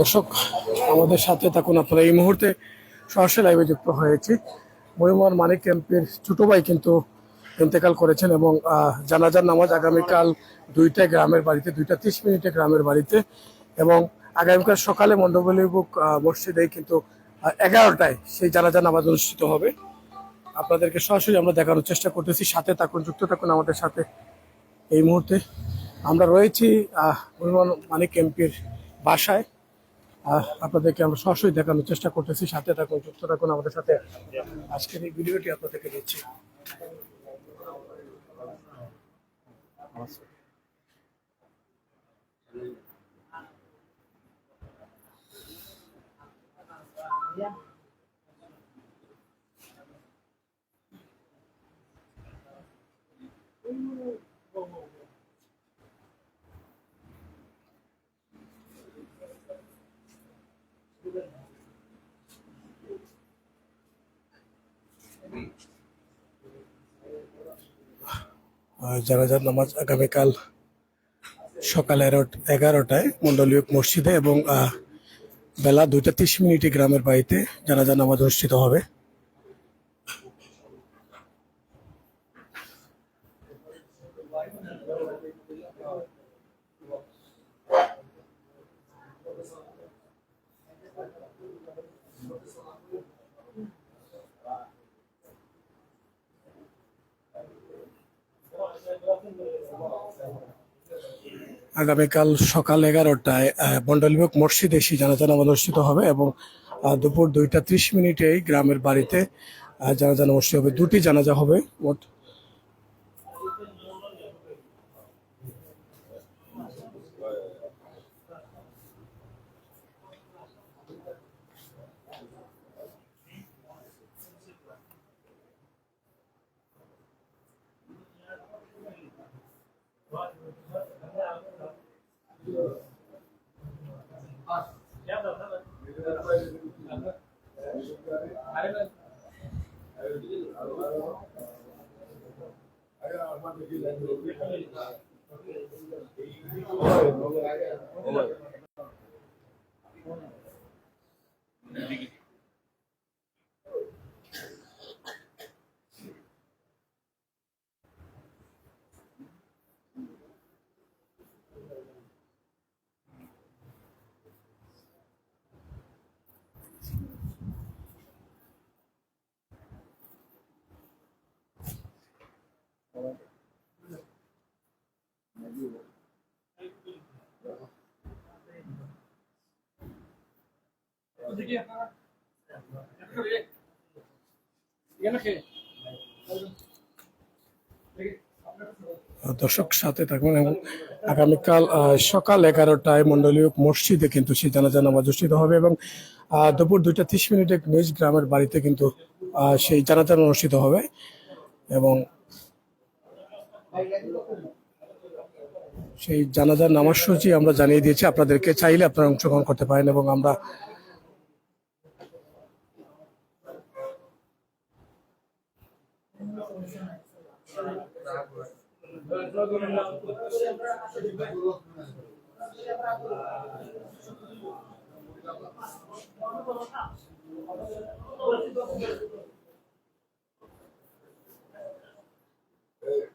দর্শক, আমাদের সাথে থাকুন আপনারা। এই মুহূর্তে সরাসরি লাইভে যুক্ত হয়েছি। মহিমার মানিক ক্যাম্পের ছোট ভাই কিন্তু ইন্তেকাল করেছেন এবং জানাজার নামাজ আগামীকাল দুইটায় গ্রামের বাড়িতে, দুইটা তিরিশ মিনিটে গ্রামের বাড়িতে এবং আগামীকাল সকালে মন্ডপলী বুক মসজিদে কিন্তু এগারোটায় সেই জানাজার নামাজ অনুষ্ঠিত হবে। আপনাদেরকে সরাসরি আমরা দেখানোর চেষ্টা করতেছি। সাথে থাকুন, যুক্ত থাকুন আমাদের সাথে। এই মুহূর্তে আমরা রয়েছি মানিক এমপির বাসায়। আপনাদেরকে আমরা সরাসরি দেখানোর চেষ্টা করতেছি। সাথে থাকুন যুক্ত থাকুন আমাদের সাথে। আজকের এই ভিডিওটি আপনাদেরকে দিচ্ছি। আহ, জানাজার নামাজ আগামীকাল সকাল এগারো- এগারোটায় মন্ডলীয় মসজিদে এবং বেলা দুইটা তিরিশ মিনিটে গ্রামের বাড়িতে জানাজার নামাজ অনুষ্ঠিত হবে। আগামীকাল সকাল এগারোটায় মন্ডলীয় মসজিদে সেই জানাজা নামাজ অনুষ্ঠিত হবে এবং দুপুর দুইটা ত্রিশ মিনিটেই গ্রামের বাড়িতে জানাজানা জানাজা অনুষ্ঠিত হবে। দুটি জানাজা হবে, মোট দর্শক, সাথে থাকবেন এবং আগামীকাল সকাল এগারোটায় মন্ডলীয় মসজিদে কিন্তু সেই জানাজা নামাজ অনুষ্ঠিত হবে এবং দুপুর দুইটা ত্রিশ মিনিটে নিজ গ্রামের বাড়িতে কিন্তু সেই জানাজা অনুষ্ঠিত হবে এবং সেই জানাজার নামাজ সূচি আমরা জানিয়ে দিয়েছি। আপনাদেরকে চাইলে আপনারা অংশগ্রহণ করতে পারেন এবং আমরা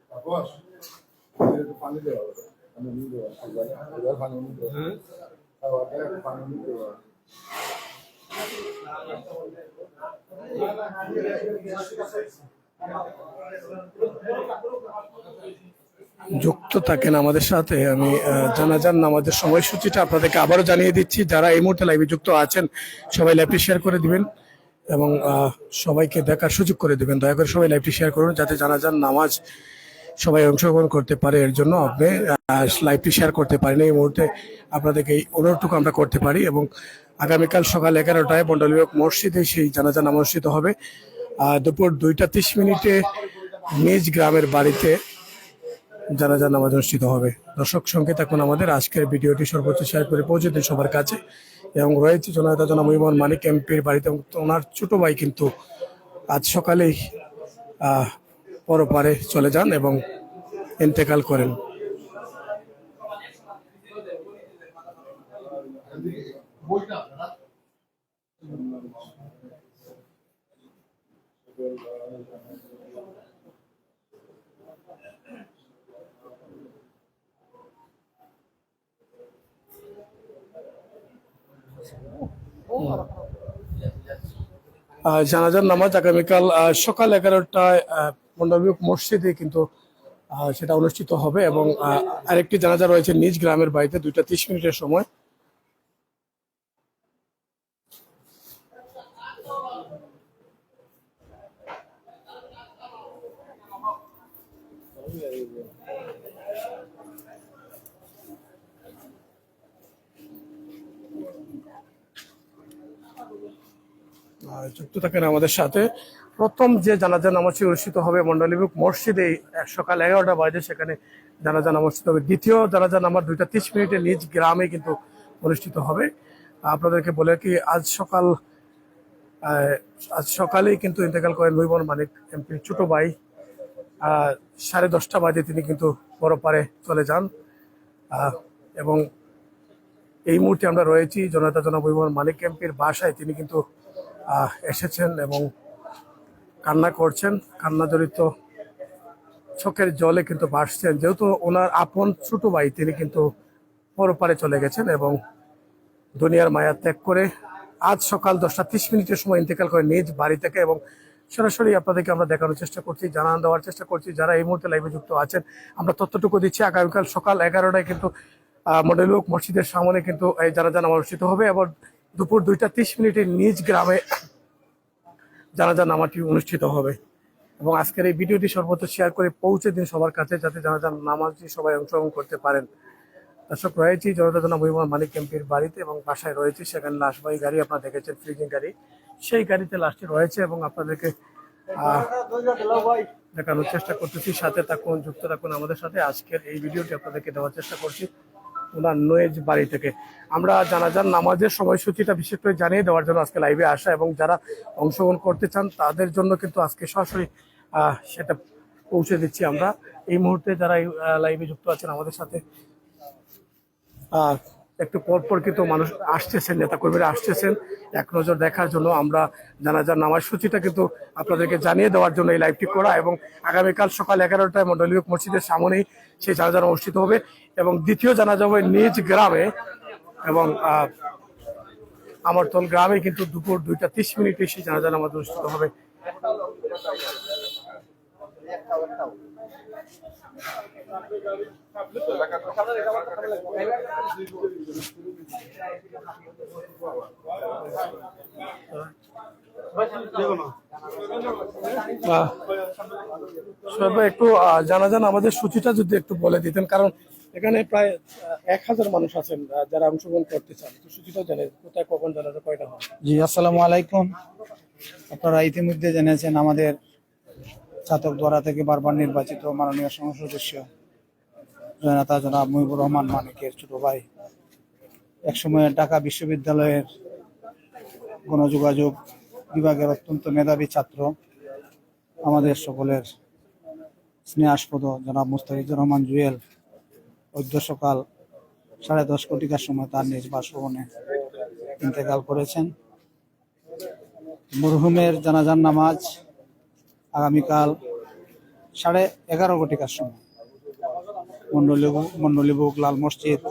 Agora, eu falei dela, falei muito dela, agora falei যুক্ত থাকেন আমাদের সাথে, আমি জানাজান নামাজের সময়সূচিটা আপনাদেরকে আবারও জানিয়ে দিচ্ছি। যারা এই মুহূর্তে লাইভে যুক্ত আছেন, সবাই লাইভটি শেয়ার করে দিবেন এবং সবাইকে দেখার সুযোগ করে দিবেন। দয়া করে সবাই লাইভটি শেয়ার করুন যাতে জানাজান নামাজ সবাই অংশগ্রহণ করতে পারে। এর জন্য আপনি লাইভটি শেয়ার করতে পারেন। এই মুহূর্তে আপনাদেরকে এই অনুরোধটুকু আমরা করতে পারি এবং আগামীকাল সকাল এগারোটায় মন্ডলীয় মসজিদে সেই জানাজা নামাজ অনুষ্ঠিত হবে দুপুর দুইটা তিরিশ মিনিটে নিজ গ্রামের বাড়িতে জানাজা নামাজ অনুষ্ঠিত হবে। দর্শক সংকেত এখন আমাদের। আজকের ভিডিওটি সর্বোচ্চ শেয়ার করে পৌঁছে দিন সবার কাছে। এবং রয়েছে জনতা জনা মহিমান মানিক এমপির বাড়িতে এবং ওনার ছোটো ভাই কিন্তু আজ সকালেই পরপারে চলে যান এবং ইন্তেকাল করেন। বইটা জানাজার নামাজ আগামীকাল সকাল এগারোটায় মন্ডবিক মসজিদে কিন্তু সেটা অনুষ্ঠিত হবে এবং আরেকটি জানাজা রয়েছে নিজ গ্রামের বাড়িতে, দুইটা তিরিশ মিনিটের সময়। আহ, যুক্ত থাকেন আমাদের সাথে। প্রথম যে জানাজা নামাজটি অনুষ্ঠিত হবে মন্ডলীবুক মসজিদে সকাল এগারোটা বাজে সেখানে জানাজা নামাজ অনুষ্ঠিত হবে। দ্বিতীয় জানাজা নামাজ দুইটা তিরিশ মিনিটে নিজ গ্রামে কিন্তু অনুষ্ঠিত হবে। আপনাদেরকে বলে কি আজ সকাল আজ সকালেই কিন্তু ইন্তেকাল করেন নৈবন মানিক এমপির ছোট ভাই। সাড়ে দশটা বাজে তিনি কিন্তু বড় পারে চলে যান। এবং এই মুহূর্তে আমরা রয়েছি জনতা জনপরিবহন মালিক এমপির বাসায়। তিনি কিন্তু এসেছেন এবং কান্না করছেন। কান্না জড়িত চোখের জলে কিন্তু ভাসছেন। যেহেতু ওনার আপন ছোট ভাই, তিনি কিন্তু পরপারে চলে গেছেন এবং দুনিয়ার মায়া ত্যাগ করে আজ সকাল দশটা ত্রিশ মিনিটের সময় ইন্তেকাল করে নিজ বাড়ি থেকে এবং সরাসরি আপনাদেরকে আমরা দেখানোর চেষ্টা করছি, জানান দেওয়ার চেষ্টা করছি। যারা এই মুহূর্তে লাইভে যুক্ত আছেন, আমরা তথ্যটুকু দিচ্ছি। আগামীকাল সকাল এগারোটায় কিন্তু মডেলুক মসজিদের সামনে কিন্তু, এই জানাজা অনুষ্ঠিত হবে এবং দুপুর দুইটা ত্রিশ মিনিটে নিজ গ্রামে জানাজা নামাটি অনুষ্ঠিত হবে। এবং আজকের এই ভিডিওটি সর্বত্র শেয়ার করে পৌঁছে দিন সবার কাছে, যাতে জানাজার নামাজটি সবাই অংশগ্রহণ করতে পারেন। দর্শক, রয়েছি জনতা মহিমা মানিক এমপির বাড়িতে এবং বাসায় রয়েছে। সেখানে লাশবাহী গাড়ি, আপনারা দেখেছেন, ফ্রিজিং গাড়ি। সেই গাড়িতে লাশটি রয়েছে এবং আপনাদেরকে দেখানোর চেষ্টা করতেছি। সাথে থাকুন, যুক্ত থাকুন আমাদের সাথে। আজকের এই ভিডিওটি আপনাদেরকে দেওয়ার চেষ্টা করছি। ওনার নয়েজ বাড়ি থেকে। আমরা জানাজার নামাজের সময়সূচিটা বিশেষ করে জানিয়ে দেওয়ার জন্য আজকে লাইভে আসা এবং যারা অংশগ্রহণ করতে চান, তাদের জন্য কিন্তু আজকে সরাসরি সেটা পৌঁছে দিচ্ছি আমরা। এই মুহূর্তে যারা লাইভে যুক্ত আছেন আমাদের সাথে একটু পর পর কিন্তু মানুষ আসতেছেন নেতাকর্মীরা আসতেছেন। এক নজর দেখার জন্য আমরা জানাজার নামাজ সূচিটা কিন্তু আপনাদেরকে জানিয়ে দেওয়ার জন্য এই লাইভটি করা এবং আগামীকাল সকাল এগারোটায় মন্ডলীয় মসজিদের সামনেই সেই জানাজা অনুষ্ঠিত হবে এবং দ্বিতীয় জানাজা হবে নিজ গ্রামে এবং আহ, আমরতল গ্রামে কিন্তু দুপুর দুইটা তিরিশ মিনিটে সেই জানাজা নামাজ অনুষ্ঠিত হবে। সোহেব ভাই, একটু আহ, জানাজান আমাদের সূচিটা যদি একটু বলে দিতেন কারণ এখানে প্রায় এক হাজার মানুষ আছেন যারা অংশগ্রহণ করতে চান। তো সূচিটা জানেন কোথায় কখন জানাজা কয়টা হয়? জি আসসালামু আলাইকুম। আপনারা ইতিমধ্যে জেনেছেন আমাদের ছাতক দ্বারা থেকে বারবার নির্বাচিত মাননীয় সংসদ সদস্য। জনতা জনাব মুহিবুর রহমান মানিকের ছোট ভাই। একসময় ঢাকা বিশ্ববিদ্যালয়ের গণযোগাযোগ বিভাগের অত্যন্ত মেধাবী ছাত্র। আমাদের সকলের স্নেহাস্পদ জনাব মুস্তাফিজুর রহমান জুয়েল অদ্য সকাল সাড়ে দশ কোটিকার সময় তার নিজ বাসভবনে ইন্তেকাল করেছেন। মরহুমের জানাজার নামাজ আগামীকাল সাড়ে এগারো কোটিকার সময় মন্ডলীবু মন্ডলীবুক লাল মসজিদ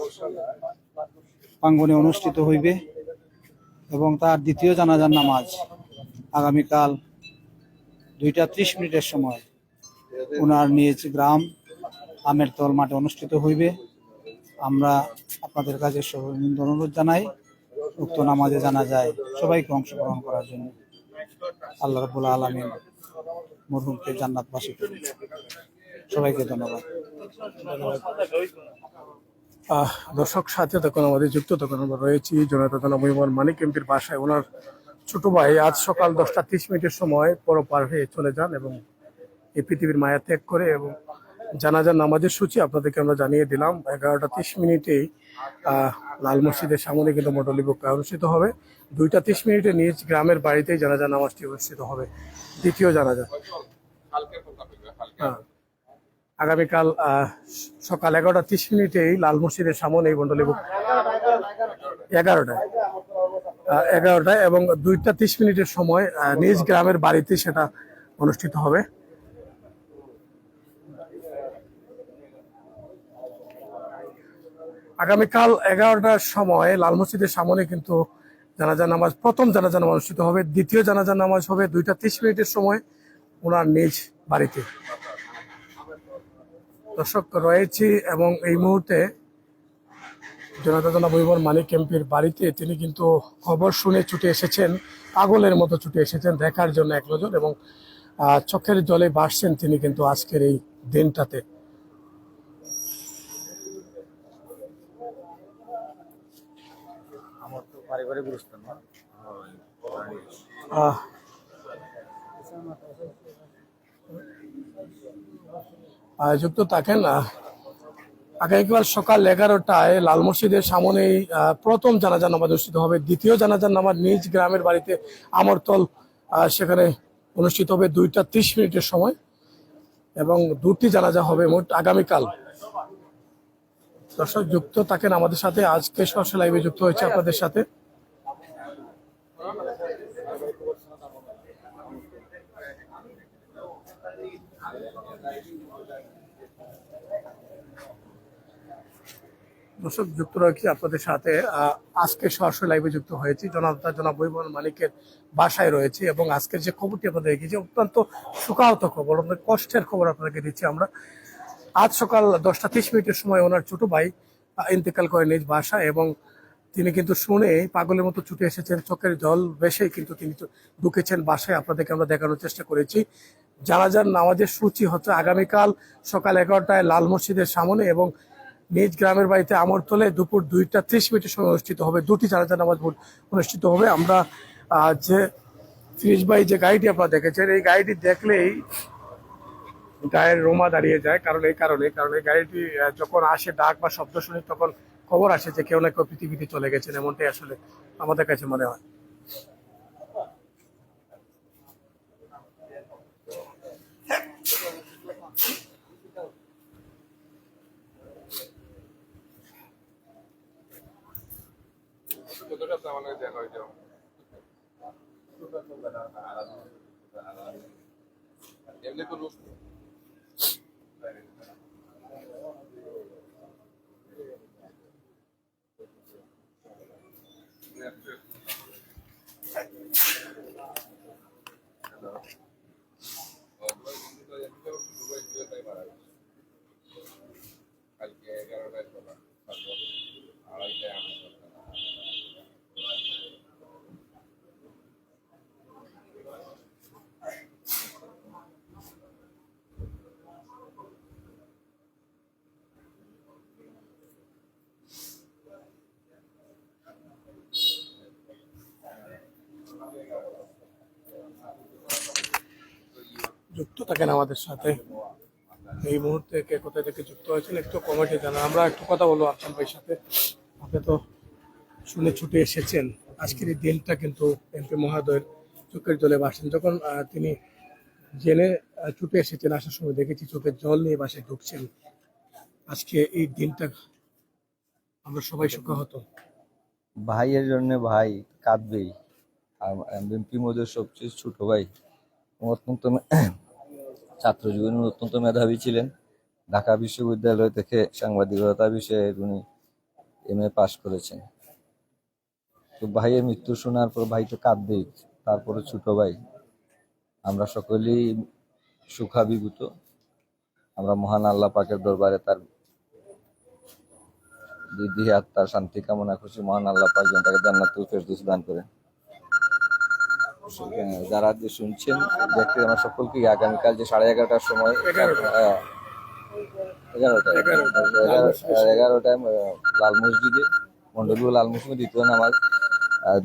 প্রাঙ্গনে অনুষ্ঠিত হইবে এবং তার দ্বিতীয় জানাজার নামাজ আগামীকাল দুইটা ত্রিশ মিনিটের সময় ওনার নিজ গ্রাম আমেরতল মাঠে অনুষ্ঠিত হইবে। আমরা আপনাদের কাছে সর্বনিম্ন অনুরোধ জানাই, উক্ত নামাজে জানা যায় সবাইকে অংশগ্রহণ করার জন্য। আল্লাহ রবুল্লা আলমিন মরহুমকে জান্নাতবাসী করুন সবাইকে ধন্যবাদ। দর্শক সাথে তখন আমাদের যুক্ত তখন আমরা রয়েছি জনতা মহিমান মানিক এমপির বাসায়। ওনার ছোট ভাই আজ সকাল দশটা তিরিশ মিনিটের সময় পরপার হয়ে চলে যান এবং এই পৃথিবীর মায়া ত্যাগ করে এবং জানাজার নামাজের সূচি আপনাদেরকে আমরা জানিয়ে দিলাম। এগারোটা তিরিশ মিনিটেই লাল মসজিদের সামনে কিন্তু বক্তা অনুষ্ঠিত হবে। দুইটা তিরিশ মিনিটে নিজ গ্রামের বাড়িতেই জানাজা নামাজটি অনুষ্ঠিত হবে। দ্বিতীয় জানাজা। হ্যাঁ। আগামীকাল সকাল এগারোটা তিরিশ মিনিটেই লাল মসজিদের সামনে এই মন্ডলী এগারোটায়। এগারোটায় এবং দুইটা তিরিশ মিনিটের সময় নিজ গ্রামের বাড়িতে সেটা অনুষ্ঠিত হবে। আগামীকাল এগারোটার সময় লাল মসজিদের সামনে কিন্তু জানাজা নামাজ প্রথম জানাজা নামাজ অনুষ্ঠিত হবে, দ্বিতীয় জানাজা নামাজ হবে দুইটা তিরিশ মিনিটের সময় ওনার নিজ বাড়িতে। দর্শক রয়েছি এবং এই মুহূর্তে জনতা জনাব বৈবর মানিক এমপির বাড়িতে। তিনি কিন্তু খবর শুনে ছুটে এসেছেন পাগলের মতো ছুটে এসেছেন দেখার জন্য এক নজর এবং চোখের জলে বাসছেন তিনি কিন্তু আজকের এই দিনটাতে। পারিবারিক আহ, যুক্ত থাকেন আগামীকাল সকাল এগারোটায় লাল মসজিদের সামনেই প্রথম জানাজা নামাজ অনুষ্ঠিত হবে। দ্বিতীয় জানাজার নামাজ নিজ গ্রামের বাড়িতে আমরতল সেখানে অনুষ্ঠিত হবে দুইটা ত্রিশ মিনিটের সময় এবং দুটি জানাজা হবে মোট আগামীকাল। দর্শক, যুক্ত থাকেন আমাদের সাথে। আজকে সরাসরি লাইভে যুক্ত হয়েছে আপনাদের সাথে। দর্শক, যুক্ত রয়েছি আপনাদের সাথে। আজকে সরাসরি লাইভে যুক্ত হয়েছি। জনতা জনাব বৈবন মালিকের বাসায় রয়েছে এবং আজকের যে খবরটি আপনাদের দেখেছি অত্যন্ত শোকাহত খবর, অত্যন্ত কষ্টের খবর আপনাদেরকে দিচ্ছি আমরা। আজ সকাল দশটা তিরিশ মিনিটের সময় ওনার ছোট ভাই ইন্তেকাল করে নিজ বাসা এবং তিনি কিন্তু শুনে পাগলের মতো ছুটে এসেছেন, চোখের জল বেশে কিন্তু তিনি ঢুকেছেন বাসায়। আপনাদেরকে আমরা দেখানোর চেষ্টা করেছি। জানাজার নামাজের সূচি হচ্ছে আগামীকাল সকাল এগারোটায় লাল মসজিদের সামনে এবং নিজ গ্রামের বাড়িতে আমরতলে দুপুর দুইটা ত্রিশ মিনিটের সময় অনুষ্ঠিত হবে। দুটি জানাজা নামাজ অনুষ্ঠিত হবে। আমরা যে ফিরিজ ভাই যে গাড়িটি আপনারা দেখেছেন, এই গাড়িটি দেখলেই গায়ের রোমা দাঁড়িয়ে যায়। কারণ এই কারণে, কারণ এই গাড়িটি যখন আসে ডাক বা শব্দ শুনি তখন খবর আসে যে কেউ না কেউ পৃথিবীতে চলে গেছেন। এমনটাই আসলে আমাদের কাছে মনে হয়। এমনি তো রোজ কালকে এগারোটায় তোলা আড়াইটায় আমি যুক্ত থাকেন আমাদের সাথে। এই মুহূর্তে কে কোথায় থেকে যুক্ত হয়েছেন একটু কমেন্টে জানান। আমরা একটু কথা বলব আফসান ভাইয়ের সাথে। আপনি তো শুনে ছুটে এসেছেন। আজকের এই দিনটা কিন্তু এমপি মহোদয়ের চোখের জলে বাসেন। যখন তিনি জেনে ছুটে এসেছেন, আসার সময় দেখেছি চোখের জল নিয়ে বাসায় ঢুকছেন। আজকে এই দিনটা আমরা সবাই শোকাহত। ভাইয়ের জন্য ভাই কাঁদবেই। আর এমপি মোদের সবচেয়ে ছোট ভাই অত্যন্ত ছাত্র জীবনে অত্যন্ত মেধাবী ছিলেন। ঢাকা বিশ্ববিদ্যালয় থেকে সাংবাদিকতা বিষয়ে উনি এম এ পাশ করেছেন। তো ভাইয়ের মৃত্যু শোনার পর ভাই তো কাঁদবেই তারপরে ছোট ভাই। আমরা সকলেই সুখাভিভূত। আমরা মহান আল্লাহ পাকের দরবারে তার দিদি, আত্মার শান্তি কামনা করছি। মহান আল্লাহ পাক যেন তাকে জান্নাতুল ফেরদৌস দান করেন। যারা যে শুনছেন, দেখতে আমার সকলকে আগামীকাল যে সাড়ে এগারোটার সময় এগারোটা। এগারোটায় এগারোটা। এগারো- এগারোটায় লাল মসজিদে মন্ডলু লাল মসজিদে, দ্বিতীয় নামাজ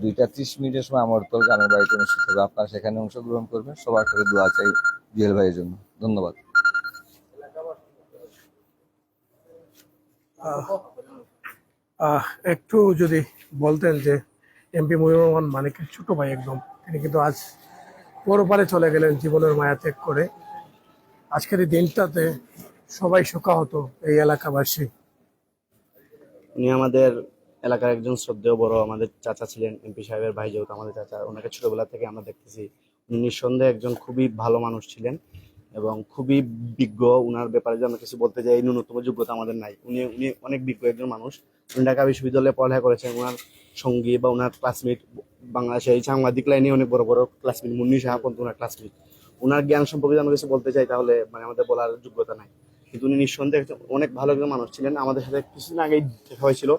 দুইটা ত্রিশ মিনিটের সময় আমার আমরতল গ্রামের বাড়িতে অনুষ্ঠিত হবে আপনারা সেখানে অংশগ্রহণ করবেন সবার করে দোয়া চাই জুয়েল ভাইয়ের জন্য ধন্যবাদ একটু যদি বলতেন যে এমপি মহিউর রহমান মানিকের ছোট ভাই একদম তিনি কিন্তু আজ পরপারে চলে গেলেন জীবনের মায়া ত্যাগ করে। আজকের এই দিনটাতে সবাই শোকাহত এই এলাকাবাসী। উনি আমাদের এলাকার একজন শ্রদ্ধেয় বড় আমাদের চাচা ছিলেন এমপি সাহেবের ভাই, যেহেতু আমাদের চাচা, ওনাকে ছোটবেলা থেকে আমরা দেখতেছি। উনি নিঃসন্দেহে একজন খুবই ভালো মানুষ ছিলেন এবং খুবই বিজ্ঞ। উনার ব্যাপারে যে আমরা কিছু বলতে এই ন্যূনতম যোগ্যতা আমাদের নাই। উনি উনি অনেক বিজ্ঞ একজন মানুষ। ঢাকা বিশ্ববিদ্যালয়ে পড়ালেখা করেছেন। ওনার সঙ্গী বা ওনার ক্লাসমেট বাংলাদেশে এই সাংবাদিক লাইনে অনেক বড় বড় ক্লাসমেট মুন্নি সাহা পর্যন্ত ওনার ক্লাসমেট ওনার জ্ঞান সম্পর্কে আমরা কিছু বলতে চাই তাহলে মানে আমাদের বলার যোগ্যতা নাই। কিন্তু উনি নিঃসন্দেহে অনেক ভালো একজন মানুষ ছিলেন। আমাদের সাথে কিছুদিন আগেই দেখা হয়েছিল।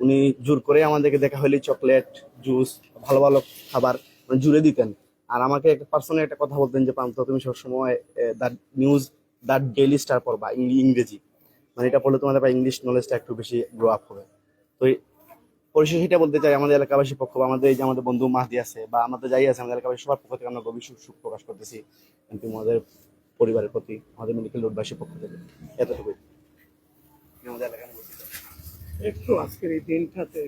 উনি জোর করে আমাদেরকে দেখা হলে চকলেট, জুস, ভালো ভালো খাবার মানে জুড়ে দিতেন। আর আমাকে একটা পার্সোনাল একটা কথা বলতেন যে পান্ত তুমি সবসময় the news the daily star পড়বা ইংরেজি। মানে এটা পড়লে তোমাদের ইংলিশ নলেজটা একটু বেশি গ্রো আপ হবে। তো এই পরিশেষে এটা বলতে চাই আমাদের এলাকাবাসীর পক্ষ বা আমাদের এই যে আমাদের বন্ধু মাহদি আছে বা আমাদের যাই আছে আমাদের এলাকাবাসী সবার পক্ষ থেকে আমরা গভীর সুখ সুখ প্রকাশ করতেছি। কিন্তু আমাদের পরিবারের প্রতি আমাদের মেডিকেল রোডবাসীর পক্ষ থেকে। এতটুকুই। আমাদের এলাকার একটু আজকের এই দিনটাতে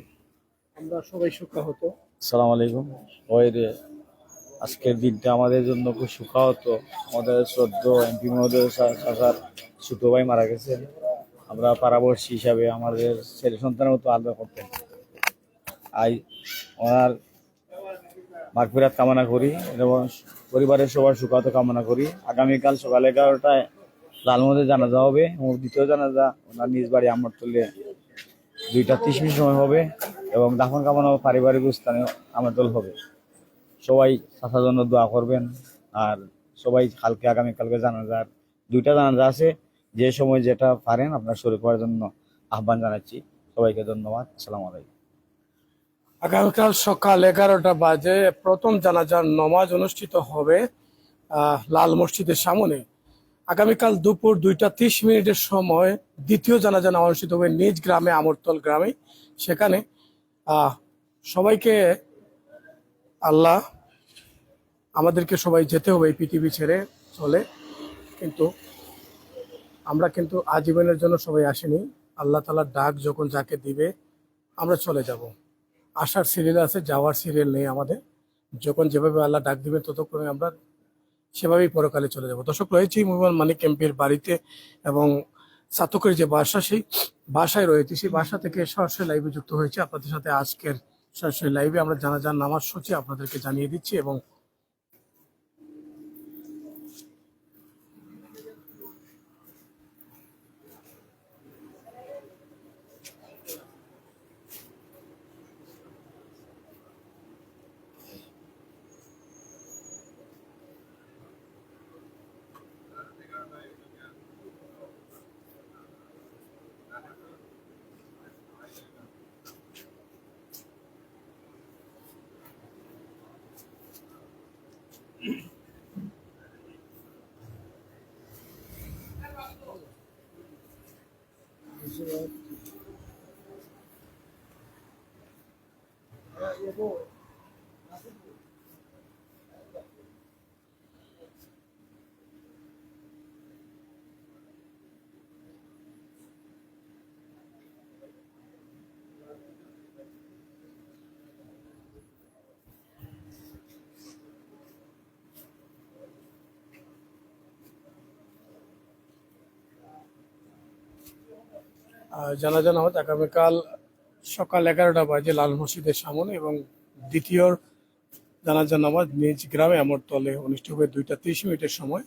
আমরা সবাই সুখা হতো সালাম আলাইকুম। ওই রে আজকের দিনটা আমাদের জন্য খুব সুখাহত। আমাদের শ্রদ্ধ এমপি মহোদয় ছোট ভাই মারা গেছেন। আমরা পারাবর্ষী হিসাবে আমাদের ছেলে সন্তানের মতো আলাদা করতেন আই, ওনার মাগফিরাত কামনা করি এবং পরিবারের সবার সুখাহত কামনা করি। আগামীকাল সকাল এগারোটায় লালমোদে জানাজা হবে, এবং দ্বিতীয় জানাজা ওনার নিজ বাড়ি আমরতলে দুইটা তিরিশ মিনিট সময় হবে এবং দাফন কামনা পারিবারিক স্থানে আমার আমরতল হবে। সবাই চাষার জন্য দোয়া করবেন, আর সবাই কালকে, আগামীকালকে জানাজার দুইটা জানাজা আছে। যে সময় যেটা পারেন আপনার শরীর করার জন্য আহ্বান জানাচ্ছি। সবাইকে ধন্যবাদ। আসসালামু আলাইকুম। আগামীকাল সকাল এগারোটা বাজে প্রথম জানাজার নমাজ অনুষ্ঠিত হবে লাল মসজিদের সামনে। আগামীকাল দুপুর দুইটা তিরিশ মিনিটের সময় দ্বিতীয় জানাজা নেওয়া অনুষ্ঠিত হবে নিজ গ্রামে, আমরতল গ্রামে। সেখানে সবাইকে আল্লাহ, আমাদেরকে সবাই যেতে হবে এই পৃথিবী ছেড়ে চলে। কিন্তু আমরা কিন্তু আজীবনের জন্য সবাই আসিনি। আল্লাহ তালার ডাক যখন যাকে দিবে, আমরা চলে যাব। আসার সিরিয়াল আছে, যাওয়ার সিরিয়াল নেই আমাদের। যখন যেভাবে আল্লাহ ডাক দিবে, ততক্ষণে আমরা সেভাবেই পরকালে চলে যাব। দর্শক, রয়েছি মোহাম্মদ মানিক এমপির বাড়িতে এবং সাতকের যে বাসা, সেই বাসায় রয়েছে। সেই বাসা থেকে সরাসরি লাইভে যুক্ত হয়েছে। আপনাদের সাথে আজকের সরাসরি লাইভে আমরা জানা যান নামাজ সূচি আপনাদেরকে জানিয়ে দিচ্ছি এবং शुरुआत की हाँ ये वो জানাজা নামাজ আগামীকাল সকাল এগারোটা বাজে লাল মসজিদের সামনে এবং দ্বিতীয় জানাজা নামাজ নিজ গ্রামে আমরতলে অনুষ্ঠিত হবে দুইটা তিরিশ মিনিটের সময়।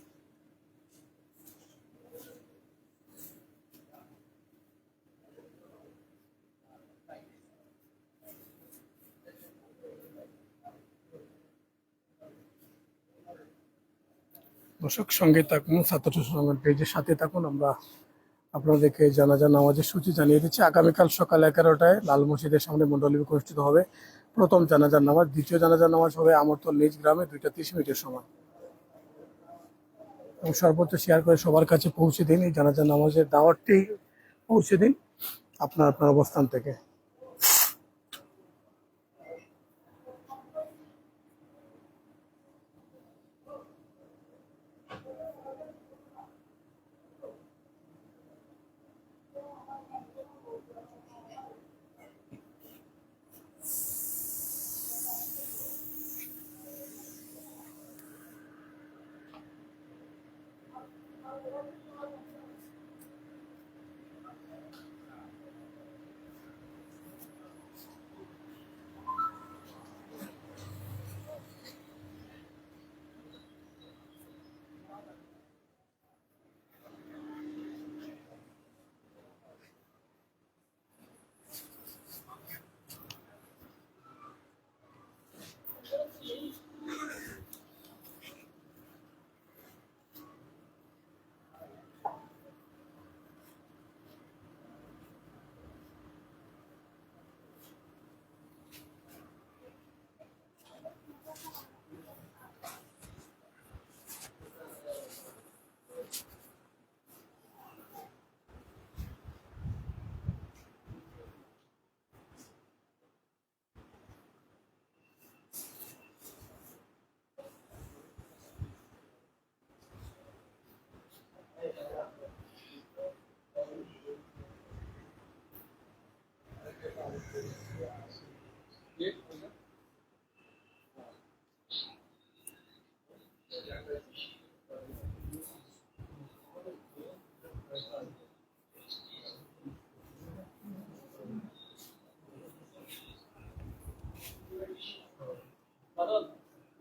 দর্শক সঙ্গে থাকুন, ছাত্র সংগঠন পেজের সাথে থাকুন, আমরা আপনাদেরকে জানাজা নামাজের সূচি জানিয়ে দিচ্ছি। আগামীকাল সকাল এগারোটায় লাল মসজিদের সামনে মন্ডলী অনুষ্ঠিত হবে। প্রথম জানাজার নামাজ, দ্বিতীয় জানাজার নামাজ হবে আমরতল নিজ গ্রামে দুইটা তিরিশ মিনিটের সময়। এবং সর্বোচ্চ শেয়ার করে সবার কাছে পৌঁছে দিন, এই জানাজার নামাজের দাওয়াতটি পৌঁছে দিন আপনার আপনার অবস্থান থেকে।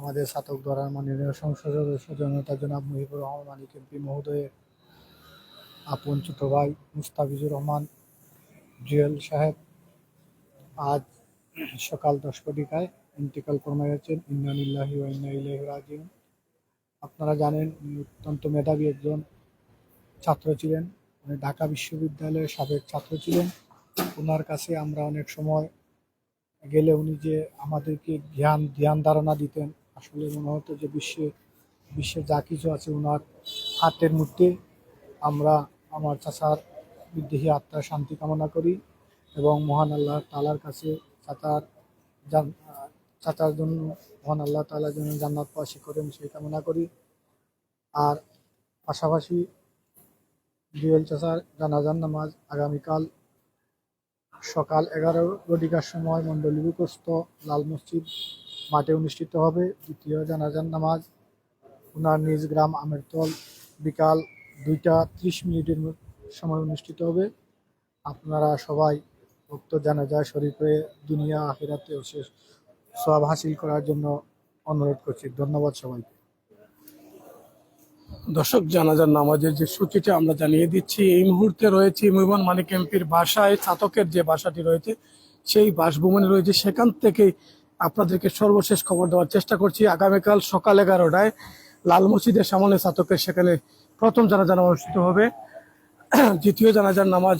আমাদের সাতক দ্বারা মাননীয় সংসদ সদস্য জনতা জনাব মুহিবুর রহমান মালিক এমপি মহোদয়ের আপন ছোট ভাই মুস্তাফিজুর রহমান, জুয়েল সাহেব। আজ সকাল দশ কোটিকায় ইন্তেকাল ফরমাইয়াছেন ইন্নানিল্লাহি ওয়া ইন্না রাজিউন। আপনারা জানেন উনি অত্যন্ত মেধাবী একজন ছাত্র ছিলেন। উনি ঢাকা বিশ্ববিদ্যালয়ের সাবেক ছাত্র ছিলেন। ওনার কাছে আমরা অনেক সময় গেলে উনি যে আমাদেরকে জ্ঞান ধ্যান ধারণা দিতেন। আসলে মনে হতো যে বিশ্বে বিশ্বে যা কিছু আছে ওনার হাতের মধ্যে আমরা আমার চাচার বিদেহী আত্মার শান্তি কামনা করি এবং মহান আল্লাহ তালার কাছে চাচার চাচার জন্য, মহান আল্লাহ তালার জন্য জান্নাত পাশি করেন সেই কামনা করি। আর পাশাপাশি জুয়েল চাচার জানাজান নামাজ আগামীকাল সকাল এগারো ঘটিকার সময় মণ্ডলীভূকস্থ লাল মসজিদ মাঠে অনুষ্ঠিত হবে দ্বিতীয় জানাজান নামাজ। ওনার নিজ গ্রাম আমেরতল বিকাল দুইটা ত্রিশ মিনিটের সময় অনুষ্ঠিত হবে। আপনারা সবাই ভক্ত জানাজায় শরীর হয়ে দুনিয়া, আখিরাতে সব হাসিল করার জন্য অনুরোধ করছি। ধন্যবাদ সবাইকে। দর্শক, জানাজার নামাজের যে সূচিটা আমরা জানিয়ে দিচ্ছি, এই মুহূর্তে রয়েছে মুহিমান মানিক এমপির বাসায়, চাতকের যে বাসাটি রয়েছে, সেই বাসভবনে রয়েছে। সেখান থেকেই আপনাদেরকে সর্বশেষ খবর দেওয়ার চেষ্টা করছি। আগামীকাল সকাল এগারোটায় লাল মসজিদের সামনে ছাতকের সেখানে প্রথম জানাজা নামাজ অনুষ্ঠিত হবে। দ্বিতীয় জানাজার নামাজ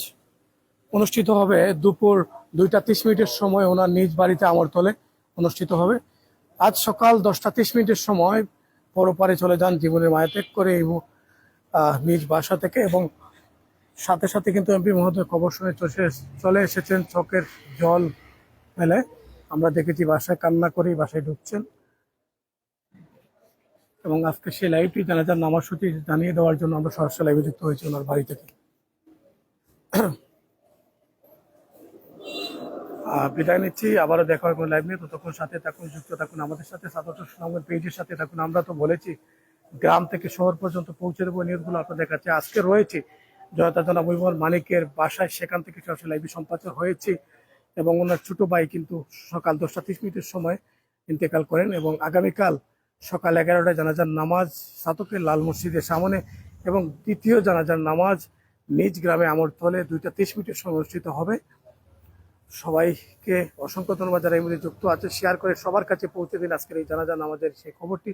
অনুষ্ঠিত হবে দুপুর দুইটা তিরিশ মিনিটের সময় ওনার নিজ বাড়িতে আমরতলে অনুষ্ঠিত হবে। আজ সকাল দশটা তিরিশ মিনিটের সময় পরপারে চলে যান জীবনের মায়াত্যাগ করে এই নিজ বাসা থেকে এবং সাথে সাথে কিন্তু এমপি মহোদয় খবর শুনে চলে এসেছেন চকের জল মেলে আমরা দেখেছি বাসায় কান্না করেই বাসায় ঢুকছেন। এবং আজকে সেই লাইভটি জানাজার নামার সূচি জানিয়ে দেওয়ার জন্য আমরা সরাসরি লাইভে যুক্ত হয়েছি ওনার বাড়ি থেকে। বিদায় নিচ্ছি, আবারও দেখা হবে লাইভ নিয়ে। ততক্ষণ সাথে থাকুন, যুক্ত থাকুন আমাদের সাথে। সাতটা সুনামের পেজের সাথে থাকুন। আমরা তো বলেছি, গ্রাম থেকে শহর পর্যন্ত পৌঁছে দেবো নিউজগুলো আপনাদের কাছে। আজকে রয়েছে জয়তা জনা মহিমল মানিকের বাসায়, সেখান থেকে সরাসরি লাইভে সম্প্রচার হয়েছে। এবং ওনার ছোট ভাই কিন্তু সকাল দশটা তিরিশ মিনিটের সময় ইন্তেকাল করেন এবং আগামীকাল সকাল এগারোটায় জানাজার নামাজ সাতকের লাল মসজিদের সামনে এবং দ্বিতীয় জানাজার নামাজ নিজ গ্রামে আমরতলে দুইটা তিরিশ মিনিটের সময় অনুষ্ঠিত হবে। সবাইকে অসংখ্য ধন্যবাদ যারা এই মধ্যে যুক্ত আছে। শেয়ার করে সবার কাছে পৌঁছে দিন আজকের এই জানাজা নামাজের সেই খবরটি।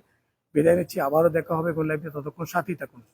বিদায় নিচ্ছি। আবারও দেখা হবে গোল লাইভে ততক্ষণ সাথেই থাকুন।